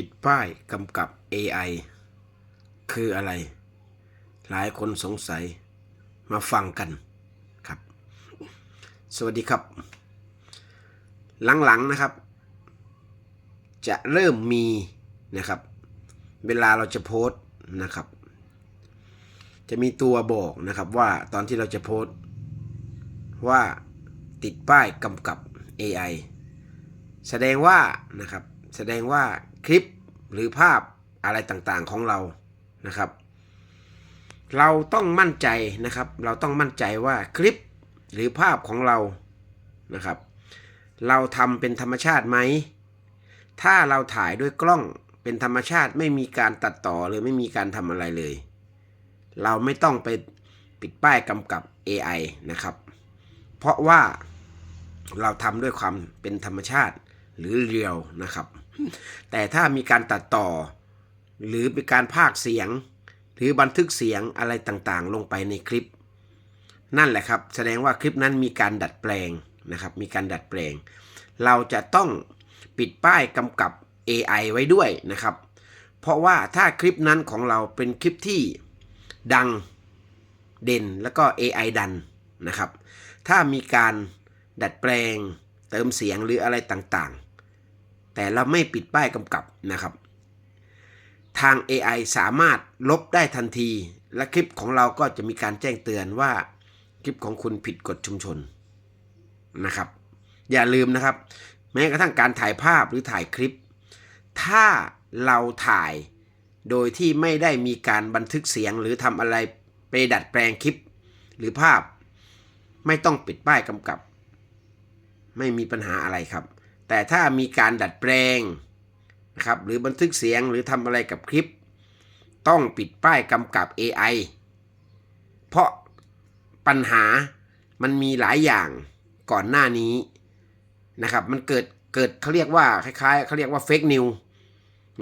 ปิดป้ายกำกับ AI คืออะไร หลายคนสงสัยมาฟังกันครับ สวัสดีครับ หลังๆนะครับ จะเริ่มมีนะครับ เวลาเราจะโพสต์นะครับ จะมีตัวบอกนะครับว่าตอนที่เราจะโพสต์ว่าติดป้ายกำกับ AI แสดงว่านะครับ แสดงว่าคลิปหรือภาพอะไรต่างๆของเรานะครับ เราต้องมั่นใจนะครับ เราต้องมั่นใจว่าคลิปหรือภาพของเรานะครับ เราทำเป็นธรรมชาติไหม ถ้าเราถ่ายด้วยกล้องเป็นธรรมชาติไม่มีการตัดต่อหรือไม่มีการทำอะไรเลย เราไม่ต้องไปปิดป้ายกำกับ AI นะครับ เพราะว่าเราทำด้วยความเป็นธรรมชาติ หรือเรียวนะครับ แต่ถ้ามีการตัดต่อ หรือเป็นการพากเสียง หรือบันทึกเสียงอะไรต่างๆ ลงไปในคลิป นั่นแหละครับ แสดงว่าคลิปนั้นมีการดัดแปลงนะครับ มีการดัดแปลง เราจะต้องปิดป้ายกำกับ AI ไว้ด้วยนะครับ เพราะว่าถ้าคลิปนั้นของเราเป็นคลิปที่ดังเด่นแล้วก็ AI ดันนะครับ ถ้ามีการดัดแปลงเติมเสียงหรืออะไรต่างๆ แต่เราไม่ปิดป้ายกำกับนะครับ ทาง AI สามารถลบได้ทันที และคลิปของเราก็จะมีการแจ้งเตือนว่าคลิปของคุณผิดกฎชุมชนนะครับ อย่าลืมนะครับ แม้กระทั่งการถ่ายภาพหรือถ่ายคลิป ถ้าเราถ่ายโดยที่ไม่ได้มีการบันทึกเสียงหรือทำอะไรไปดัดแปลงคลิปหรือภาพ ไม่ต้องปิดป้ายกำกับ ไม่มีปัญหาอะไรครับ แต่ถ้ามีการดัดแปลงนะครับหรือบันทึกเสียงหรือทำอะไรกับคลิป ต้องปิดป้ายกำกับ AI เพราะปัญหามันมีหลายอย่างก่อนหน้านี้นะครับมันเกิดเกิดเขาเรียกว่าคล้ายๆเขาเรียกว่าเฟกนิว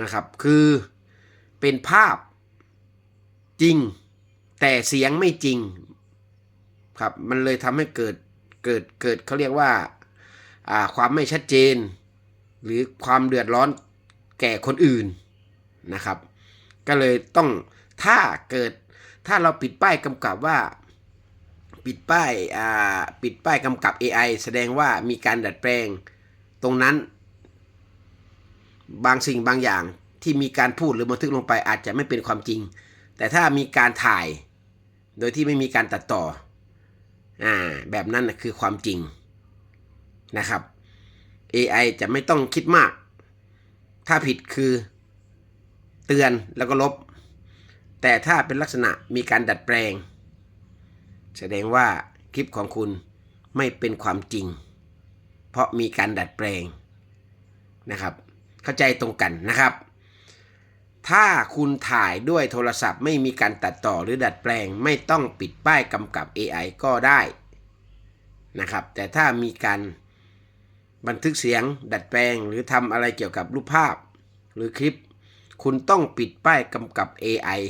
นะครับคือเป็นภาพจริงแต่เสียงไม่จริงครับมันเลยทำให้เกิดเกิดเกิดเขาเรียกว่าอ่า ความไม่ชัดเจน หรือความเดือดร้อนแก่คนอื่นนะครับ ก็เลยต้องถ้าเกิดถ้าเราปิดป้ายกำกับว่าปิดป้ายอ่าปิดป้ายกำกับ AI แสดงว่ามีการดัดแปลงตรงนั้น บางสิ่งบางอย่างที่มีการพูดหรือบันทึกลงไปอาจจะไม่เป็นความจริง แต่ถ้ามีการถ่ายโดยที่ไม่มีการตัดต่ออ่าแบบนั้นนะคือความจริง นะครับ AI จะไม่ต้องคิดมาก ถ้าผิดคือเตือนแล้วก็ลบ แต่ถ้าเป็นลักษณะมีการดัดแปลง แสดงว่าคลิปของคุณไม่เป็นความจริง เพราะมีการดัดแปลงนะครับ เข้าใจตรงกันนะครับ ถ้าคุณถ่ายด้วยโทรศัพท์ ไม่มีการตัดต่อหรือดัดแปลง ไม่ต้องปิดป้ายกำกับ AI ก็ได้นะครับ แต่ถ้ามีการ บันทึกเสียง ดัดแปลง หรือทำอะไรเกี่ยวกับรูปภาพ หรือคลิป คุณต้องปิดป้ายกำกับ AI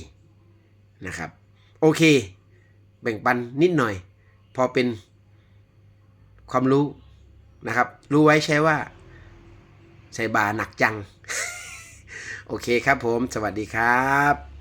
นะครับ โอเค แบ่งปันนิดหน่อย พอเป็นความรู้นะครับ รู้ไว้ใช่ว่า ใส่บาหนักจัง โอเคครับผม สวัสดีครับ